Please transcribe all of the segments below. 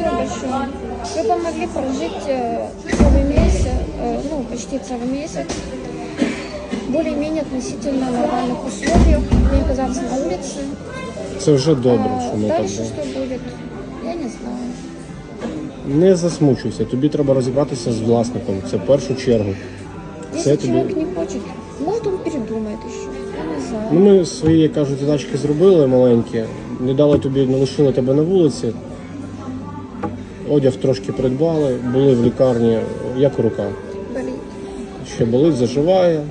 спасибо большое. Вы помогли прожить э, целый месяц, э, ну, почти целый месяц, более-менее относительно нормальных условиях, не оказаться на улице. Це вже добре, А що ми так. дальше да. что будет, я не знаю. Не засмучуйся, тобі треба розібратися з власником. Це в першу чергу. Если Це тобі. человек не хочет, может он передумает еще, я не знаю. Ну, ми свої, як кажуть, задачки зробили маленькі, не дали тобі, не лишили тебе на вулиці. Одяг трошки придбали, були в лікарні, як рука. Болит. Ще болить, заживає.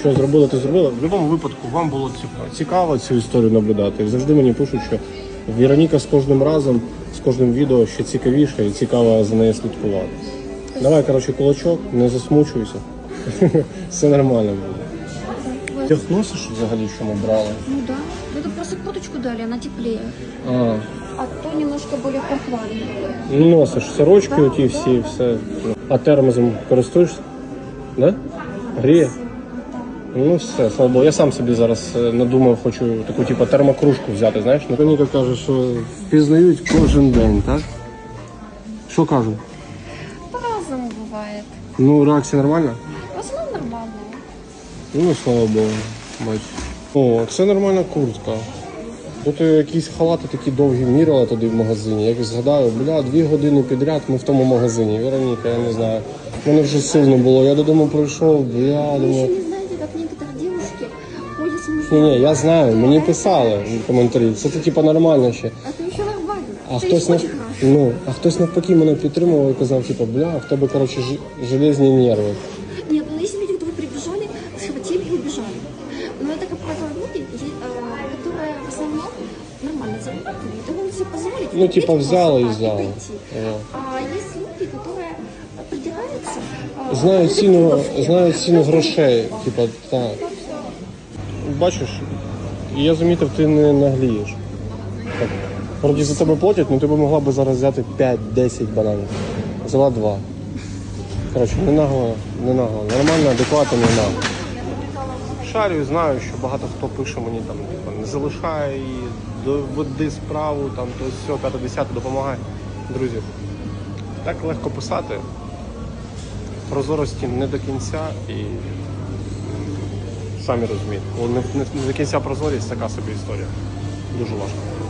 Що зробили, то зробили. В будь-якому випадку вам було цікаво, цікаво цю історію наблюдати. Завжди мені пишуть, що Віроніка з кожним разом, з кожним відео ще цікавіше і цікаво за нею слідкувати. Давай, коротше, кулачок, не засмучуйся. Все нормально буде. Ти носиш взагалі, що ми брали? Ну да, это просто курточку дали, она теплее, А, а то немножко более прохладно. ну, носиш сорочки оті всі, все. А термозом користуєшся? Да? Гріє? Ну все, слава Богу. Я сам собі зараз е, надумав, хочу таку типу термокружку взяти, знаєш? Ну, Вероніка каже, що впізнають кожен день, так? Що кажуть? По-разному бывает. Ну, реакція нормальна? В основном нормально. Ну, слава Богу, бач. О, це нормальна куртка. Тут якісь халати такі довгі міряла туди в магазині. Я згадаю, бля, дві години підряд ми в тому магазині. Вероніка, я не знаю. У мене вже сил не було. Я додому прийшов, бля, Вы еще думаю. не знаете, как некоторые девушки ходят с Ні, мужьями. ні, я знаю, мені писали в коментарі. Це типа нормально ще. Это еще нормально. А Это хтось еще нав... очень хорошо. ну, а хтось навпаки мене підтримував і казав, типа, бля, в тебе коротше ж- железні нерви. и убежали. Но это, как правило, люди, е- э, которые в основном нормально зарабатывают. И могут себе позволить. Ну, купить типа, взяла и просто так взяла. прийти. Да. А есть люди, которые придираются. а, Знають ради ціну, купов. знають ціну грошей. Типа, так. Бачиш, і я замітив, ти не наглієш. Так. Вроді за тебе платять, але ти б могла б зараз взяти 5-10 бананів. Взяла 2. Коротше, не нагло, не нагло. Нормально, адекватно, не нагло. Шарю, знаю, що багато хто пише мені там, типу, не залишай доведи справу, там, то все, 5-10 допомагай. Друзі, так легко писати. Прозорості не до кінця і самі розумієте, не, не, не до кінця прозорість така собі історія. Дуже важко.